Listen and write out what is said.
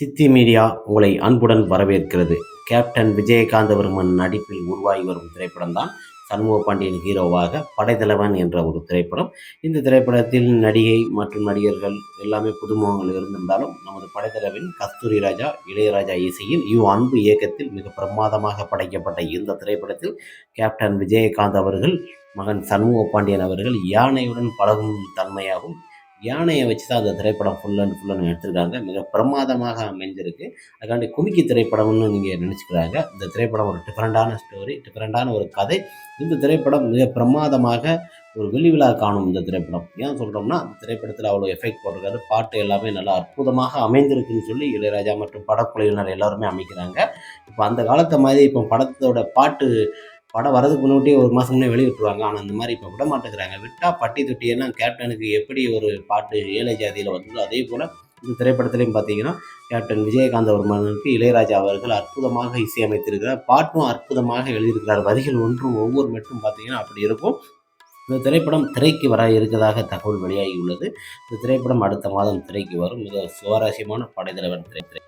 சித்தி மீடியா உங்களை அன்புடன் வரவேற்கிறது. கேப்டன் விஜயகாந்தவர்மன் நடிப்பில் உருவாகி வரும் திரைப்படம் தான் சண்முக பாண்டியன் ஹீரோவாக படைத்தலைவன் என்ற ஒரு திரைப்படம். இந்த திரைப்படத்தில் நடிகை மற்றும் நடிகர்கள் எல்லாமே புதுமுகங்கள் இருந்திருந்தாலும் நமது படைத்தலைவன் கஸ்தூரி ராஜா இளையராஜா இசையில் யு அன்பு இயக்கத்தில் மிக பிரமாதமாக படைக்கப்பட்ட இந்த திரைப்படத்தில் கேப்டன் விஜயகாந்த் அவர்கள் மகன் சண்முக பாண்டியன் அவர்கள் யானையுடன் பழகும் தன்மையாகவும் யானையை வச்சு தான் அந்த திரைப்படம் ஃபுல் அண்ட் ஃபுல் அண்ட் எடுத்திருக்காங்க. மிக பிரமாதமாக அமைஞ்சிருக்கு. அதுக்காண்டி குமிக்கி திரைப்படம்னு நீங்கள் நினச்சிக்கிறாங்க. இந்த திரைப்படம் ஒரு டிஃப்ரெண்ட்டான ஸ்டோரி டிஃப்ரெண்டான ஒரு கதை. இந்த திரைப்படம் மிக பிரமாதமாக ஒரு வெளி விழா காணும் இந்த திரைப்படம். ஏன் சொல்கிறோம்னா அந்த திரைப்படத்தில் அவ்வளோ எஃபெக்ட் போட்டிருக்காரு. பாட்டு எல்லாமே நல்லா அற்புதமாக அமைந்திருக்குன்னு சொல்லி இளையராஜா மற்றும் படக்குழுவினர் எல்லாருமே அமைக்கிறாங்க. இப்போ அந்த காலத்தை மாதிரி இப்போ படத்தோட பாட்டு படம் வரதுக்கு முன்னாடியே ஒரு மாதம் முன்னே வெளியிட்டுருவாங்க ஆனால் அந்த மாதிரி இப்போ விட மாட்டேங்கிறாங்க விட்டால் பட்டி தொட்டியெல்லாம் கேப்டனுக்கு எப்படி ஒரு பாட்டு ஏழை ஜாதியில் வந்ததோ அதே போல் இந்த திரைப்படத்துலையும் பார்த்தீங்கன்னா கேப்டன் விஜயகாந்த் அவர்களுக்கு இளையராஜா அவர்கள் அற்புதமாக இசையமைத்திருக்கிறார். பாட்டும் அற்புதமாக எழுதியிருக்கிறார். வரிகள் ஒன்றும் ஒவ்வொரு மெட்டும் பார்த்தீங்கன்னா அப்படி இருக்கும். இந்த திரைப்படம் திரைக்கு வர இருக்கதாக தகவல் வெளியாகி உள்ளது. இந்த திரைப்படம் அடுத்த மாதம் திரைக்கு வரும். மிக சுவாரஸ்யமான படைத்தலைவன் திரைத்திரை